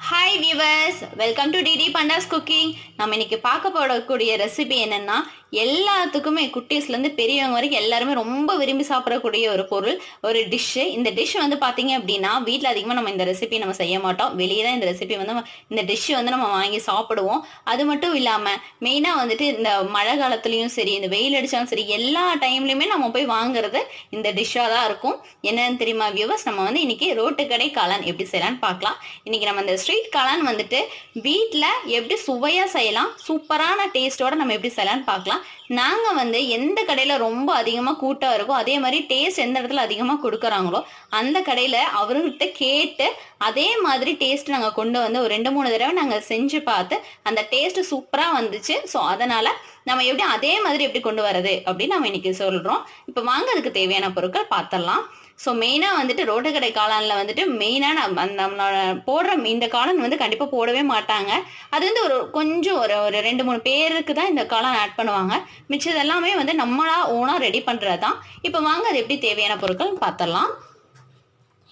Hi viewers welcome to DD pandas cooking நம்ம இன்னைக்கு பார்க்க போடக்கூடிய ரெசிபி என்னென்னா எல்லாத்துக்குமே குட்டீஸ்லேருந்து பெரியவங்க வரைக்கும் எல்லாருமே ரொம்ப விரும்பி சாப்பிடக்கூடிய ஒரு பொருள் ஒரு டிஷ்ஷு இந்த டிஷ் வந்து பார்த்தீங்க அப்படின்னா வீட்டில் அதிகமாக நம்ம இந்த ரெசிபி நம்ம செய்ய மாட்டோம். வெளியே தான் இந்த ரெசிபி வந்து நம்ம- இந்த டிஷ் வந்து நம்ம வாங்கி சாப்பிடுவோம். அது மட்டும் இல்லாமல் மெயினாக வந்துட்டு இந்த மழை காலத்துலேயும் சரி இந்த வெயில் அடித்தாலும் சரி எல்லா டைம்லையுமே நம்ம போய் வாங்குறது இந்த டிஷ்ஷாக தான் இருக்கும். என்னன்னு தெரியுமா வியூவர்ஸ் நம்ம வந்து இன்னைக்கு ரோட்டு கடை காளான் எப்படி செய்யலாம்னு பார்க்கலாம் இன்னைக்கு நம்ம இந்த ஸ்ட்ரீட் காளான் வந்துட்டு வீட்டில் எப்படி சுவையாக செய்யலாம் சூப்பரான டேஸ்ட்டோட நம்ம எப்படி செய்யலாம்னு பார்க்கலாம் நாங்கள் வந்து எந்த கடையில் ரொம்ப அதிகமாக கூட்டம் இருக்கோ அதே மாதிரி டேஸ்ட் எந்த இடத்துல அதிகமாக கொடுக்குறாங்களோ அந்த கடையில் அவர்கிட்ட கேட்டு அதே மாதிரி டேஸ்ட் நாங்கள் கொண்டு வந்து ஒரு ரெண்டு மூணு தடவை நாங்கள் செஞ்சு பார்த்து அந்த டேஸ்ட் சூப்பராக வந்துச்சு. ஸோ அதனால் நம்ம எப்படி அதே மாதிரி எப்படி கொண்டு வரது அப்படின்னு நம்ம இன்னைக்கு சொல்கிறோம் இப்போ வாங்க அதுக்கு தேவையான பொருட்கள் பார்த்துடலாம். ஸோ மெயினாக வந்துட்டு ரோட்டுக்கடை காளானில் வந்துட்டு மெயினாக நம்ம நம்மளோட போடுற இந்த காளான் வந்து கண்டிப்பாக போடவே மாட்டாங்க. அது வந்து ஒரு கொஞ்சம் ஒரு ஒரு ரெண்டு மூணு பேருக்கு தான் இந்த காளான் ஆட் பண்ணுவாங்க. மிச்சது எல்லாமே வந்து நம்மளா ஓனாக ரெடி பண்ணுறது தான் இப்போ வாங்க அது எப்படி தேவையான பொருட்கள் பார்த்துடலாம்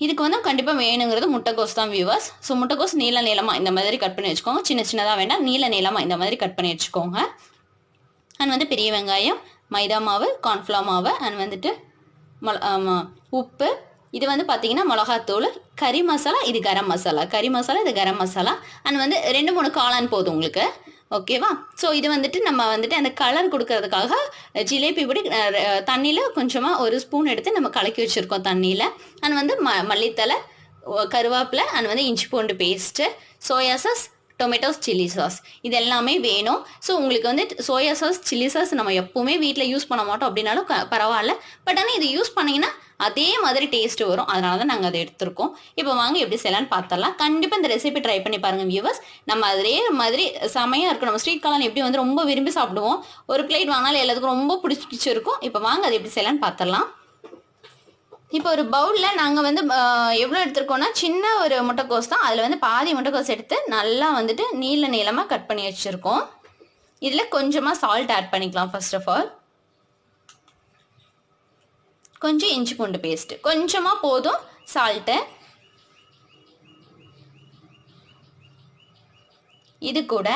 இதுக்கு வந்து கண்டிப்பாக வேணுங்கிறது முட்டைக்கோஸ் தான் வியூவர்ஸ் ஸோ முட்டைக்கோஸ் நீள நீளமாக இந்த மாதிரி கட் பண்ணி வச்சுக்கோங்க. சின்ன சின்னதாக வேண்டாம் நீள நீளமாக இந்த மாதிரி கட் பண்ணி வச்சுக்கோங்க. அண்ட் வந்து பெரிய வெங்காயம் மைதா மாவு கார்ன்ஃப்ளவர் மாவு அண்ட் வந்துட்டு மொள உப்பு இது வந்து பார்த்தீங்கன்னா மிளகாத்தூள் கறி மசாலா இது கரம் மசாலா. கறி மசாலா இது கரம் மசாலா. அண்ட் வந்து ரெண்டு மூணு காளான் போதும் உங்களுக்கு. ஓகேவா ஸோ இது வந்துட்டு நம்ம வந்துட்டு அந்த கலர் கொடுக்கறதுக்காக ஜிலேபி பொடி தண்ணியில் கொஞ்சமாக ஒரு ஸ்பூன் எடுத்து நம்ம கலக்கி வச்சுருக்கோம் தண்ணியில். அண்ட் வந்து ம மல்லித்தலை ஒ- கருவேப்பிலை அண்ட் வந்து இஞ்சி பூண்டு paste soya sauce tomatoes chilli sauce இது எல்லாமே வேணும். ஸோ உங்களுக்கு வந்து சோயா சாஸ் சில்லி சாஸ் நம்ம எப்பவுமே வீட்டில் யூஸ் பண்ண மாட்டோம் அப்படின்னாலும் பரவாயில்ல. பட் ஆனால் இது யூஸ் பண்ணிங்கன்னா அதே மாதிரி டேஸ்ட் வரும். அதனால தான் நாங்கள் அதை எடுத்திருக்கோம். இப்போ வாங்க எப்படி செய்யலாம்னு பார்த்தரலாம் கண்டிப்பாக இந்த ரெசிபி ட்ரை பண்ணி பாருங்க வியூவர்ஸ் நம்ம அதே மாதிரி செமையாக இருக்கும். நம்ம ஸ்ட்ரீட் காளான் எப்படி வந்து ரொம்ப விரும்பி சாப்பிடுவோம். ஒரு பிளேட் வாங்கினாலும் எல்லாத்துக்கும் ரொம்ப பிடிச்சிருக்கும். இப்போ வாங்க அதை எப்படி செய்யலாம்னு பார்த்தரலாம் இப்போ ஒரு பவுலில் நாங்கள் வந்து எவ்வளோ எடுத்திருக்கோம்னா சின்ன ஒரு முட்டைக்கோஸ் தான். அதில் வந்து பாதி முட்டைக்கோஸ் எடுத்து நல்லா வந்துட்டு நீள நீளமாக கட் பண்ணி வச்சுருக்கோம். இதில் கொஞ்சமாக சால்ட் ஆட் பண்ணிக்கலாம் ஃபர்ஸ்ட் ஆஃப் ஆல் கொஞ்சம் இஞ்சி பூண்டு பேஸ்ட் கொஞ்சமாக போதும் சால்ட்டு இது கூட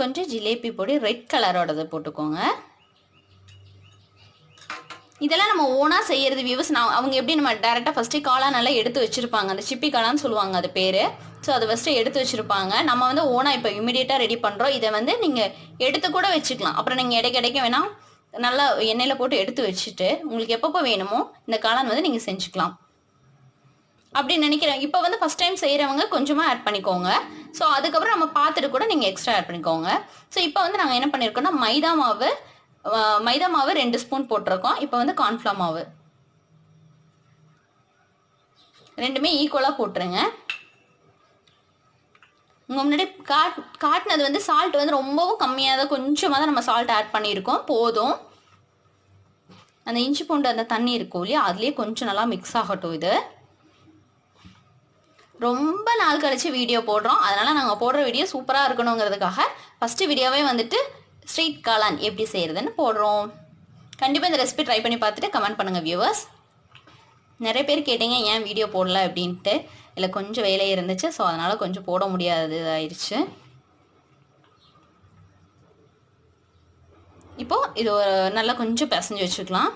கொஞ்சம் ஜிலேபி பொடி ரெட் கலரோடது போட்டுக்கோங்க. இதெல்லாம் நம்ம ஓனாக செய்யறது வியூவர்ஸ் நான் அவங்க எப்படி நம்ம டேரெக்டாக ஃபஸ்ட்டு காளான் நல்லா எடுத்து வச்சிருப்பாங்க. அந்த சிப்பி காளான்னு சொல்லுவாங்க அது பேர். ஸோ அதை ஃபஸ்ட்டு எடுத்து வச்சிருப்பாங்க. நம்ம வந்து ஓனாக இப்போ இமிடியேட்டாக ரெடி பண்ணுறோம் இதை வந்து நீங்கள் எடுத்து கூட வச்சுக்கலாம். அப்புறம் நீங்கள் இடைக்க இடைக்க வேணால் நல்லா எண்ணெயில் போட்டு எடுத்து வச்சுட்டு உங்களுக்கு எப்பப்போ வேணுமோ இந்த காளான் வந்து நீங்கள் செஞ்சுக்கலாம். அப்படி நினைக்கிறேன். இப்போ வந்து ஃபஸ்ட் டைம் செய்கிறவங்க கொஞ்சமாக ஆட் பண்ணிக்கோங்க. ஸோ அதுக்கப்புறம் நம்ம பார்த்துட்டு கூட நீங்கள் எக்ஸ்ட்ரா ஆட் பண்ணிக்கோங்க. ஸோ இப்போ வந்து நாங்கள் என்ன பண்ணியிருக்கோம்னா மைதா மாவு மைதா மாவு ரெண்டு ஸ்பூன் போட்டிருக்கோம். இப்போ வந்து கார்ன்ஃப்ளா மாவு. ரெண்டுமே ஈக்குவலாக போட்டுருங்க. உங்கள் முன்னாடி காட் காட்டினது வந்து சால்ட் வந்து ரொம்பவும் கம்மியாக தான் கொஞ்சமாக தான் நம்ம சால்ட் ஆட் பண்ணியிருக்கோம். போதும். அந்த இஞ்சி பூண்டு அந்த தண்ணி இருக்கும் இல்லையா? அதுலேயே கொஞ்சம் நல்லா மிக்ஸ் ஆகட்டும் இது. ரொம்ப நாள் கழிச்சு வீடியோ போடுறோம். அதனால நாங்கள் போடுற வீடியோ சூப்பராக இருக்கணுங்கிறதுக்காக ஃபஸ்ட்டு வீடியோவே வந்துட்டு ஸ்ட்ரீட் காளான் எப்படி செய்கிறதுன்னு போடுறோம். கண்டிப்பாக இந்த ரெசிபி ட்ரை பண்ணி பார்த்துட்டு கமெண்ட் பண்ணுங்கள் வியூவர்ஸ் நிறைய பேர் கேட்டீங்க ஏன் வீடியோ போடல? அப்படின்ட்டு. இல்லை கொஞ்சம் வேலை இருந்துச்சு ஸோ அதனால் கொஞ்சம் போட முடியாதது ஆயிடுச்சு. இப்போது இது ஒரு நல்லா கொஞ்சம் பிசைஞ்சு வச்சுக்கலாம்.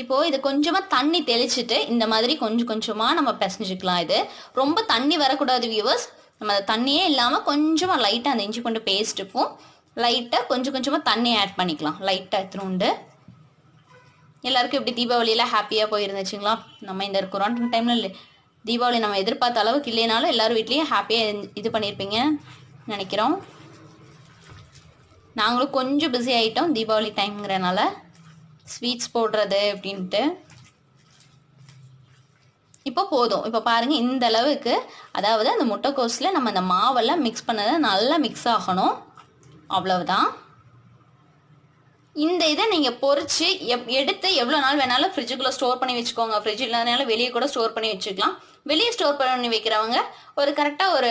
இப்போது இது கொஞ்சமாக தண்ணி தெளிச்சுட்டு இந்த மாதிரி கொஞ்சம் கொஞ்சமாக நம்ம பிசைஞ்சுக்கலாம் இது. ரொம்ப தண்ணி வரக்கூடாது வியூவர்ஸ் நம்ம அது தண்ணியே இல்லாமல் கொஞ்சமாக லைட்டாக அந்த இஞ்சி பூண்டு பேஸ்ட்டுக்கும் லைட்டாக கொஞ்சம் கொஞ்சமாக தண்ணி ஆட் பண்ணிக்கலாம். லைட்டாக எத்தனுண்டு எல்லாருக்கும் இப்படி தீபாவளியில் ஹாப்பியாக போயிருந்துச்சுங்களா? நம்ம இந்த கொரோனா டைமில் இல்லை தீபாவளி நம்ம எதிர்பார்த்த அளவுக்கு இல்லைனாலும் எல்லோரும் வீட்லேயும் ஹாப்பியாக இது பண்ணியிருப்பீங்க நினைக்கிறோம். நாங்களும் கொஞ்சம் பிஸி ஆகிட்டோம் தீபாவளி டைம்ங்கிறனால ஸ்வீட்ஸ் போடுறது அப்படின்ட்டு. இப்போ போதும். இப்போ பாருங்க இந்த அளவுக்கு அதாவது அந்த முட்டைக்கோஸில் நம்ம அந்த மாவெல்லாம் மிக்ஸ் பண்ணதை நல்லா மிக்ஸ் ஆகணும். அவ்வளவுதான். இந்த இதை நீங்கள் பொறிச்சு எப் எடுத்து எவ்வளோ நாள் வேணாலும் ஃப்ரிட்ஜுக்குள்ளே ஸ்டோர் பண்ணி வச்சுக்கோங்க. ஃப்ரிட்ஜ் இல்லாதனால வெளியே கூட ஸ்டோர் பண்ணி வச்சுக்கலாம். வெளியே ஸ்டோர் பண்ணி வைக்கிறவங்க ஒரு கரெக்டாக ஒரு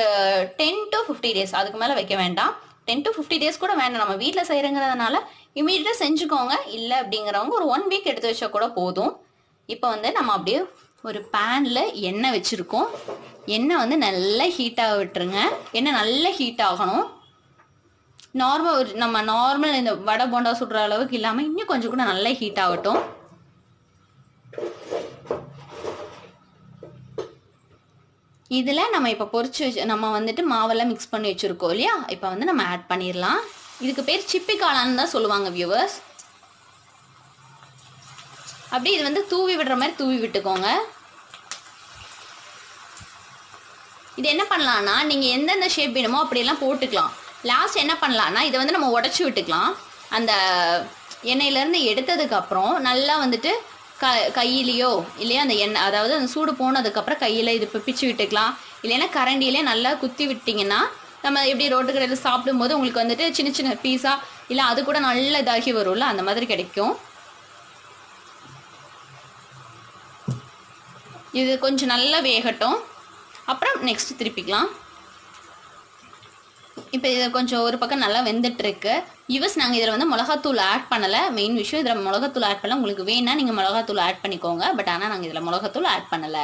டென் டு ஃபிஃப்டி டேஸ் அதுக்கு மேலே வைக்க வேண்டாம். டென் டு ஃபிஃப்டி டேஸ் கூட வேண்டாம். நம்ம வீட்டில் செய்கிறங்கிறதுனால இமீடியட்டாக செஞ்சுக்கோங்க. இல்லை அப்படிங்கிறவங்க ஒரு ஒன் வீக் எடுத்து வச்சா கூட போதும். இப்போ வந்து நம்ம அப்படியே ஒரு பேனில் எண்ணெய் வச்சுருக்கோம். எண்ணெய் வந்து நல்லா ஹீட்டாக விட்டுருங்க. எண்ணெய் நல்லா ஹீட் ஆகணும். நார்மல் ஒரு நம்ம நார்மல் இந்த வடை போண்டா சுடுற அளவுக்கு இல்லாமல் இன்னும் கொஞ்சம் கூட நல்லா ஹீட் ஆகட்டும். இதில் நம்ம இப்போ பொறிச்சு வச்சு நம்ம வந்துட்டு மாவெல்லாம் மிக்ஸ் பண்ணி வச்சுருக்கோம் இல்லையா? இப்போ வந்து நம்ம ஆட் பண்ணிடலாம். இதுக்கு பேர் சிப்பி காளான்னு தான் சொல்லுவாங்க வியூவர்ஸ் அப்படியே இது வந்து தூவி விடுற மாதிரி தூவி விட்டுக்கோங்க. இது என்ன பண்ணலான்னா நீங்கள் எந்தெந்த ஷேப் வேணுமோ அப்படியெல்லாம் போட்டுக்கலாம். லாஸ்ட் என்ன பண்ணலாம்னா இதை வந்து நம்ம உடச்சி விட்டுக்கலாம். அந்த எண்ணெயிலேருந்து எடுத்ததுக்கப்புறம் நல்லா வந்துட்டு க கையிலையோ இல்லையா அந்த எண்ணெய் அதாவது அந்த சூடு போனதுக்கப்புறம் கையில் இது பிச்சு விட்டுக்கலாம். இல்லைன்னா கரண்டியிலே நல்லா குத்தி விட்டிங்கன்னா நம்ம எப்படி ரோட்டு கடையில் சாப்பிடும்போது உங்களுக்கு வந்துட்டு சின்ன சின்ன பீஸா இல்லை அது கூட நல்ல இதாகி வரும்ல அந்த மாதிரி கிடைக்கும். இது கொஞ்சம் நல்லா வேகட்டும். அப்புறம் நெக்ஸ்ட் திருப்பிக்கலாம். இப்போ இதை கொஞ்சம் ஒரு பக்கம் நல்லா வெந்துட்டுருக்கு. யூஸ் நாங்கள் இதில் வந்து மிளகாத்தூள் ஆட் பண்ணலை. மெயின் விஷயம் இதில் மிளகாத்தூள் ஆட் பண்ணல. உங்களுக்கு வேணால் நீங்கள் மிளகாத்தூள் ஆட் பண்ணிக்கோங்க. பட் ஆனால் நாங்கள் இதில் மிளகாத்தூள் ஆட் பண்ணலை.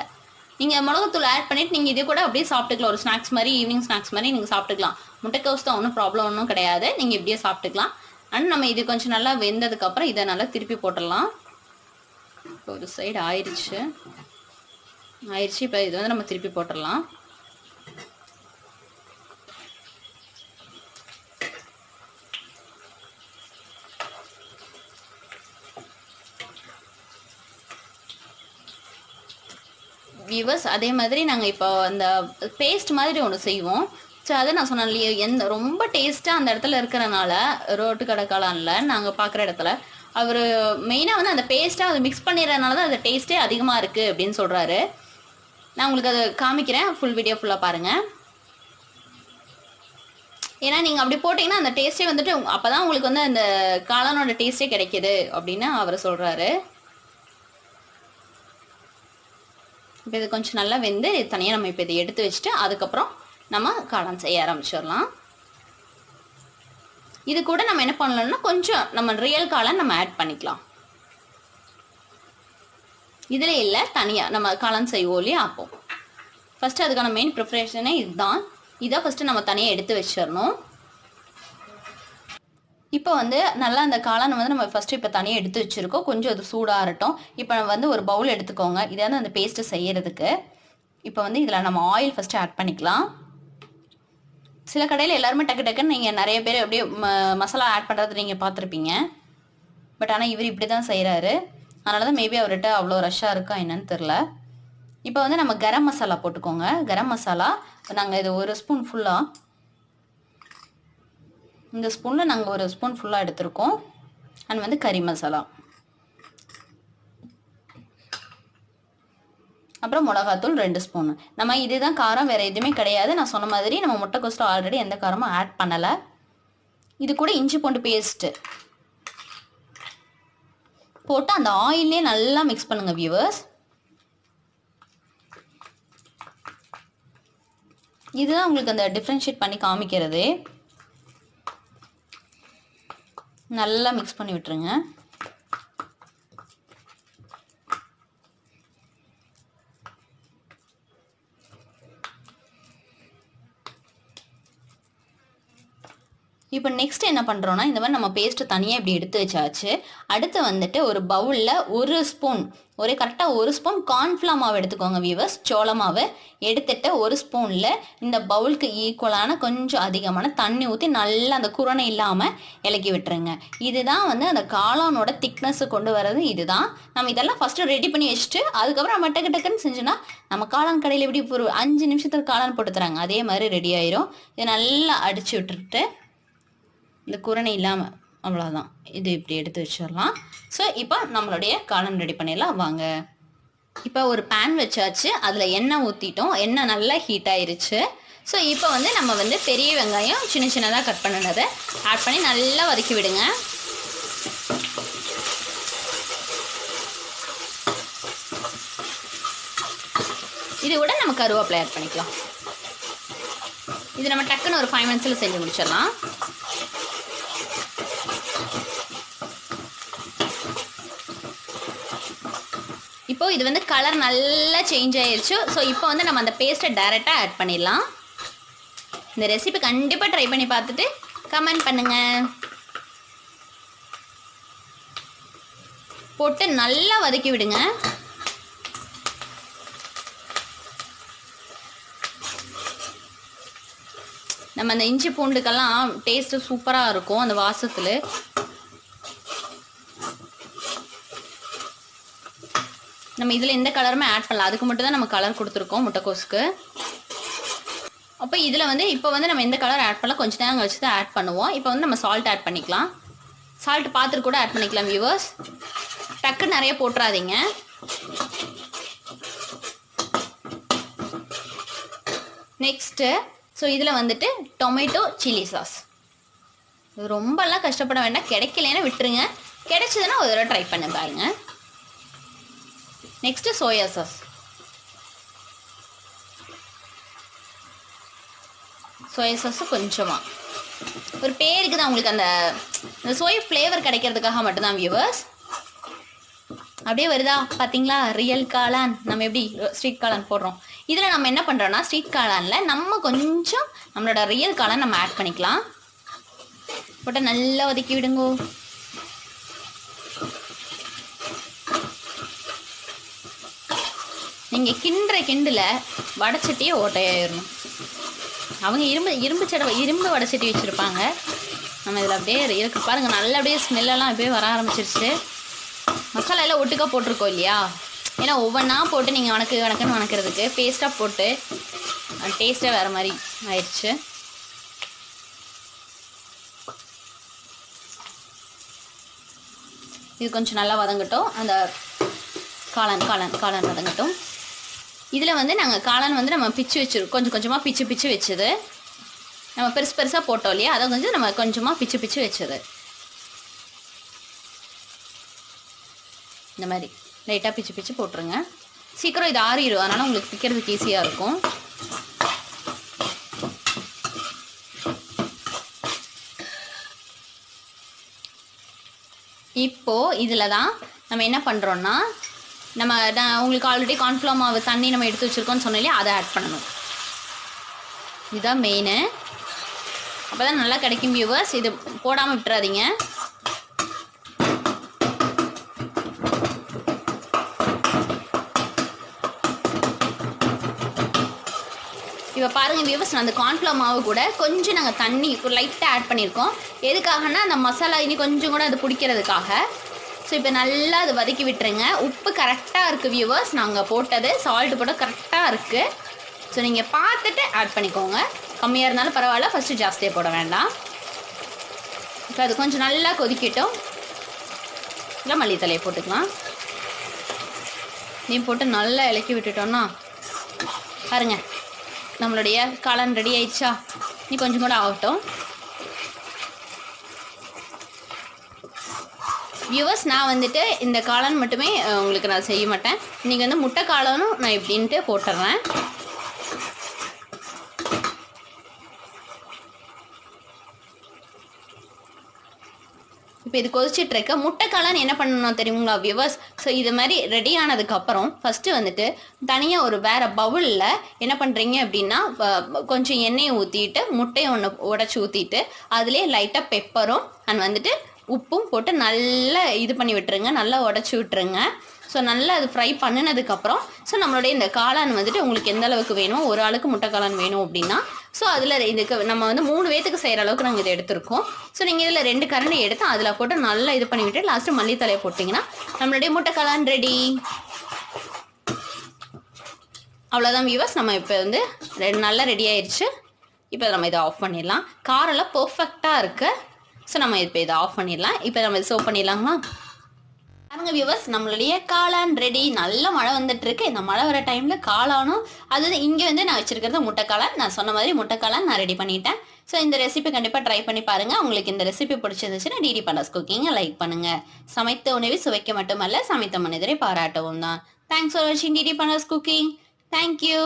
நீங்கள் மிளகாத்தூள் ஆட் பண்ணிவிட்டு நீங்கள் இது கூட அப்படியே சாப்பிட்டுக்கலாம். ஒரு ஸ்நாக்ஸ் மாதிரி ஈவினிங் ஸ்நாக்ஸ் மாதிரி நீங்கள் சாப்பிட்டுக்கலாம். முட்டைக்கோஸ் தான் ஒன்றும் ப்ராப்ளம் ஒன்றும் கிடையாது. நீங்கள் இப்படியே சாப்பிட்டுக்கலாம். அண்ட் நம்ம இது கொஞ்சம் நல்லா வெந்ததுக்கப்புறம் இதை நல்லா திருப்பி போட்டுடலாம். இப்போ ஒரு சைடு ஆயிடுச்சு ஆயிடுச்சு இப்போ இது வந்து நம்ம திருப்பி போட்டுடலாம். வியூவர்ஸ் அதே மாதிரி நாங்கள் இப்போ அந்த பேஸ்ட் மாதிரி ஒன்று செய்வோம். ஸோ அதை நான் சொன்னேன் இல்லையா எந்த ரொம்ப டேஸ்ட்டாக அந்த இடத்துல இருக்கிறனால ரோட்டு கடை காளானில் நாங்கள் பார்க்குற இடத்துல அவர் மெயினாக வந்து அந்த பேஸ்ட்டாக அதை மிக்ஸ் பண்ணிடுறதுனால தான் அந்த டேஸ்ட்டே அதிகமாக இருக்குது அப்படின்னு சொல்கிறாரு நான் உங்களுக்கு அதை காமிக்கிறேன் ஃபுல் வீடியோ ஃபுல்லாக பாருங்கள் ஏன்னா நீங்கள் அப்படி போட்டிங்கன்னா அந்த டேஸ்ட்டே வந்துட்டு அப்போ தான் உங்களுக்கு வந்து அந்த காளானோட டேஸ்ட்டே கிடைக்கிது அப்படின்னு அவர் சொல்கிறாரு இப்போ இது கொஞ்சம் நல்லா வெந்து தனியாக நம்ம இப்போ இதை எடுத்து வச்சுட்டு அதுக்கப்புறம் நம்ம காளான் செய்ய ஆரம்பிச்சிடலாம். இது கூட நம்ம என்ன பண்ணலாம்னா கொஞ்சம் நம்ம ரியல் காளான் நம்ம ஆட் பண்ணிக்கலாம். இதில் இல்லை தனியாக நம்ம காளான் செய்வோம் இல்லையா அப்போ. ஃபஸ்ட்டு அதுக்கான மெயின் ப்ரிப்ரேஷனே இதுதான். இதை ஃபஸ்ட்டு நம்ம தனியாக எடுத்து வச்சிடணும். இப்போ வந்து நல்லா அந்த காளானை வந்து நம்ம ஃபஸ்ட்டு இப்போ தனியாக எடுத்து வச்சுருக்கோம். கொஞ்சம் அது சூடாகட்டும் இப்போ வந்து ஒரு பவுல் எடுத்துக்கோங்க. இதை வந்து அந்த பேஸ்ட்டு செய்யறதுக்கு. இப்போ வந்து இதில் நம்ம ஆயில் ஃபஸ்ட்டு ஆட் பண்ணிக்கலாம். சில கடையில் எல்லாருமே டக்கு டக்குன்னு நீங்கள் நிறைய பேர் அப்படியே மசாலா ஆட் பண்ணுறது நீங்கள் பார்த்துருப்பீங்க. பட் ஆனால் இவர் இப்படி தான் செய்கிறாரு அதனால தான் மேபி அவர்கிட்ட அவ்வளோ ரஷ்ஷாக இருக்கா என்னன்னு தெரில இப்போ வந்து நம்ம கரம் மசாலா போட்டுக்கோங்க. கரம் மசாலா நாங்கள் இது ஒரு ஸ்பூன் ஃபுல்லாக இந்த ஸ்பூனில் நாங்கள் ஒரு ஸ்பூன் ஃபுல்லாக எடுத்திருக்கோம். அண்ட் வந்து கறி மசாலா. அப்புறம் மிளகாத்தூள் ரெண்டு ஸ்பூன். நம்ம இதுதான் காரம் வேறு எதுவுமே கிடையாது. நான் சொன்ன மாதிரி நம்ம முட்டைக்கோஸ்ட்டில் ஆல்ரெடி எந்த காரமும் ஆட் பண்ணலை. இது கூட இஞ்சி பூண்டு பேஸ்ட்டு போட்டு அந்த ஆயிலே நல்லா மிக்ஸ் பண்ணுங்கள் வியூவர்ஸ் இதுதான் உங்களுக்கு அந்த டிஃப்ரென்ஷியேட் பண்ணி காமிக்கிறது. நல்லா மிக்ஸ் பண்ணி விட்டுருங்க. இப்போ நெக்ஸ்ட் என்ன பண்ணுறோன்னா இந்த மாதிரி நம்ம பேஸ்ட்டு தனியாக இப்படி எடுத்து வச்சாச்சு. அடுத்து வந்துட்டு ஒரு பவுலில் ஒரு ஸ்பூன் ஒரே கரெக்டாக ஒரு ஸ்பூன் கார்ன்ஃப்ளா மாவு எடுத்துக்கோங்க வியூவர்ஸ் சோள மாவு எடுத்துட்டு ஒரு ஸ்பூனில் இந்த பவுலுக்கு ஈக்குவலான கொஞ்சம் அதிகமான தண்ணி ஊற்றி நல்லா அந்த குரணை இல்லாமல் இலக்கி விட்டுருங்க. இதுதான் வந்து அந்த காளானோட திக்னஸ் கொண்டு வர்றது இதுதான். நம்ம இதெல்லாம் ஃபஸ்ட்டு ரெடி பண்ணி வச்சுட்டு அதுக்கப்புறம் நம்ம டக்கு டக்குன்னு செஞ்சோன்னா நம்ம காளான் கடையில் எப்படி ஒரு அஞ்சு நிமிஷத்துக்கு காளான் போட்டு தராங்க. அதே மாதிரி ரெடி ஆயிரும். இதை நல்லா அடிச்சு விட்டுட்டு இந்த குரணை இல்லாமல் அவ்வளோதான் இது இப்படி எடுத்து வச்சிடலாம். ஸோ இப்போ நம்மளுடைய காலம் ரெடி பண்ணிடலாம். வாங்க. இப்போ ஒரு பேன் வச்சாச்சு. அதில் எண்ணெய் ஊற்றிட்டோம் எண்ணெய் நல்லா ஹீட் ஆயிருச்சு. ஸோ இப்போ வந்து நம்ம வந்து பெரிய வெங்காயம் சின்ன சின்னதாக கட் பண்ணினதை ஆட் பண்ணி நல்லா வதக்கி விடுங்க. இது கூட நம்ம கருவேப்பிலை ஆட் பண்ணிக்கலாம். இது நம்ம டக்குன்னு ஒரு ஃபைவ் மினிட்ஸில் செஞ்சு முடிச்சிடலாம். இது வந்து கலர் நல்லா சேஞ்ச் ஆயிடுச்சு ஸோ இப்போ வந்து நம்ம அந்த பேஸ்ட்டை டேரெக்டாக ஆட் பண்ணிடலாம். இந்த ரெசிபி கண்டிப்பாக ட்ரை பண்ணி பார்த்துட்டு கமெண்ட் பண்ணுங்கள் போட்டு நல்லா வதக்கி விடுங்க. நம்ம அந்த இஞ்சி பூண்டுக்கெல்லாம் டேஸ்ட்டு சூப்பராக இருக்கும் அந்த வாசத்தில். நம்ம இதில் எந்த கலருமே ஆட் பண்ணல. அதுக்கு மட்டும் தான் நம்ம கலர் கொடுத்துருக்கோம் முட்டைக்கோஸுக்கு. அப்போ இதில் வந்து இப்போ வந்து நம்ம எந்த கலர் ஆட் பண்ணல கொஞ்சம் நேரம் கழிச்சு தான் ஆட் பண்ணுவோம். இப்போ வந்து நம்ம சால்ட் ஆட் பண்ணிக்கலாம். சால்ட் பார்த்துட்டு கூட ஆட் பண்ணிக்கலாம் வியூவர்ஸ் டக்கு நிறைய போட்டுறாதீங்க. நெக்ஸ்ட்டு ஸோ இதில் வந்துட்டு டொமேட்டோ சில்லி சாஸ் ரொம்பலாம் கஷ்டப்பட வேண்டாம். கிடைக்கலன்னா விட்டுருங்க. கிடைச்சதுன்னா ஒரு தடவை ட்ரை பண்ண பாருங்கள் next soya sauce soya sauce கொஞ்சமாக ஒரு பேருக்கு தான் உங்களுக்கு அந்த இந்த சோயா ஃப்ளேவர் கிடைக்கிறதுக்காக மட்டும்தான் வியூவர்ஸ் அப்படியே வருதா? பார்த்தீங்களா ரியல் காளான். நம்ம எப்படி ஸ்ட்ரீட் காளான் போடுறோம். இதில் நம்ம என்ன பண்ணுறோன்னா ஸ்ட்ரீட் காளானில் நம்ம கொஞ்சம் நம்மளோட ரியல் காளான் நம்ம ஆட் பண்ணிக்கலாம். போட்டால் நல்லா ஒதுக்கி விடுங்கோ. நீங்கள் கிண்டுற கிண்டில் வடைச்சட்டியே ஓட்டையாயிடணும் அவங்க இரும்பு இரும்பு சடவை இரும்பு வடைச்சட்டி வச்சுருப்பாங்க. நம்ம இதில் அப்படியே இருக்கு. பாருங்கள் நல்லா அப்படியே ஸ்மெல்லெல்லாம் அப்படியே வர ஆரம்பிச்சிருச்சு. மசாலா எல்லாம் ஒட்டுக்காக போட்டிருக்கோம் இல்லையா? ஏன்னா ஒவ்வொன்றா போட்டு நீங்கள் வணக்கு வணக்குன்னு வணக்கிறதுக்கு பேஸ்ட்டாக போட்டு டேஸ்ட்டே வேறு மாதிரி ஆயிடுச்சு. இது கொஞ்சம் நல்லா வதங்கட்டும். அந்த காளான் காளான் காளான் வதங்கட்டும். இதில் வந்து நாங்கள் காளான் வந்து நம்ம பிச்சு வச்சுருக்கோம். கொஞ்சம் கொஞ்சமாக பிச்சு பிச்சு வச்சது. நம்ம பெருசு பெருசாக போட்டோம் இல்லையா? அதை கொஞ்சம் நம்ம கொஞ்சமாக பிச்சு பிச்சு வச்சது. இந்த மாதிரி. லைட்டாக பிச்சு பிச்சு போட்டுருங்க. சீக்கிரம் இது ஆறிடும் அதனால் உங்களுக்கு பிக்கிறதுக்கு ஈஸியாக இருக்கும். இப்போது இதில் தான் நம்ம என்ன பண்ணுறோன்னா நம்ம நான் உங்களுக்கு ஆல்ரெடி கார்ன்ஃப்ளவர் மாவு தண்ணி நம்ம எடுத்து வச்சுருக்கோம்னு சொன்னாலே அதை ஆட் பண்ணணும். இதுதான் மெயினு அப்போ தான் நல்லா கிடைக்கும் வியூவர்ஸ் இது போடாமல் விட்டுறாதீங்க. இப்போ பாருங்கள் வியூவர்ஸ் நான் அந்த கார்ன்ஃப்ளவர் மாவு கூட கொஞ்சம் நாங்கள் தண்ணி லைட்டாக ஆட் பண்ணியிருக்கோம். எதுக்காகனா அந்த மசாலா இனி கொஞ்சம் கூட அது பிடிக்கிறதுக்காக ஸோ இப்போ நல்லா அது வதக்கி விட்டுருங்க. உப்பு கரெக்டாக இருக்குது வியூவர்ஸ் நாங்கள் போட்டது. சால்ட்டு போட கரெக்டாக இருக்குது ஸோ நீங்கள் பார்த்துட்டு ஆட் பண்ணிக்கோங்க. கம்மியாக இருந்தாலும் பரவாயில்ல. ஃபஸ்ட்டு ஜாஸ்தியாக போட வேண்டாம். இப்போ அது கொஞ்சம் நல்லா கொதிக்கட்டும். இல்லை மல்லித்தலையை போட்டுக்கலாம். நீ போட்டு நல்லா இலக்கி விட்டுட்டோன்னா பாருங்க. நம்மளுடைய காளான் ரெடி ஆயிடுச்சா? நீ கொஞ்சம் கூட ஆகட்டும். வியூவர்ஸ் நான் வந்துட்டு இந்த காளான் மட்டுமே உங்களுக்கு நான் செய்ய மாட்டேன். இன்றைக்கி வந்து முட்டை காளானும் நான் இப்படின்ட்டு போட்டுடுறேன் இப்போ இது கொதிச்சிட்டுருக்கு முட்டை காளான் என்ன பண்ணணும் தெரியுங்களா வியூவர்ஸ் ஸோ இது மாதிரி ரெடி ஆனதுக்கப்புறம் ஃபஸ்ட்டு வந்துட்டு தனியாக ஒரு வேறு பவுலில் என்ன பண்ணுறீங்க அப்படின்னா கொஞ்சம் எண்ணெயை ஊற்றிட்டு முட்டையை ஒன்று உடச்சி ஊற்றிட்டு அதுலேயே லைட்டாக பெப்பரும் அண்ட் வந்துட்டு உப்பும் போட்டு நல்லா இது பண்ணி விட்டுருங்க. நல்லா உடச்சி விட்டுருங்க. ஸோ நல்லா அது ஃப்ரை பண்ணினதுக்கப்புறம் ஸோ நம்மளுடைய இந்த காளான் வந்துட்டு உங்களுக்கு எந்த அளவுக்கு வேணும் ஒரு ஆளுக்கு முட்டை காளான் வேணும் அப்படின்னா ஸோ அதில் இதுக்கு நம்ம வந்து மூணு பேத்துக்கு செய்கிற அளவுக்கு நாங்கள் இதை எடுத்திருக்கோம். ஸோ நீங்கள் இதில் ரெண்டு கரண்டி எடுத்து அதில் போட்டு நல்லா இது பண்ணிவிட்டு லாஸ்ட்டு மல்லித்தலையை போட்டிங்கன்னா நம்மளுடைய முட்டை காளான் ரெடி அவ்வளோதான் வியூவர்ஸ் நம்ம இப்போ வந்து ரெண்டு நல்லா ரெடி ஆயிடுச்சு இப்போ நம்ம இதை ஆஃப் பண்ணிடலாம். காரெல்லாம் பர்ஃபெக்டாக இருக்குது ஸோ நம்ம இப்போ இதை ஆஃப் பண்ணிடலாம். இப்போ நம்ம இதை சர்வ் பண்ணிடலாமா பாருங்க வியூவர்ஸ் நம்மளுடைய காளான் ரெடி நல்ல மழை வந்துட்டு இருக்கு இந்த மழை வர டைம்ல காளானும் அது இங்க வந்து நான் வச்சிருக்கிறது முட்டைக்காளான். நான் சொன்ன மாதிரி முட்டைக்காளான் நான் ரெடி பண்ணிட்டேன். ஸோ இந்த ரெசிபி கண்டிப்பா ட்ரை பண்ணி பாருங்க. உங்களுக்கு இந்த ரெசிபி பிடிச்சிருந்துச்சுன்னா டிடி பண்ணஸ் குக்கிங்கை லைக் பண்ணுங்க. சமைத்த உணவை சுவைக்க மட்டுமல்ல சமைத்த மனிதரை பாராட்டவும் தான். தேங்க்ஸ் ஃபார் வாட்சிங் டிடி பண்ணஸ் குக்கிங் தேங்க்யூ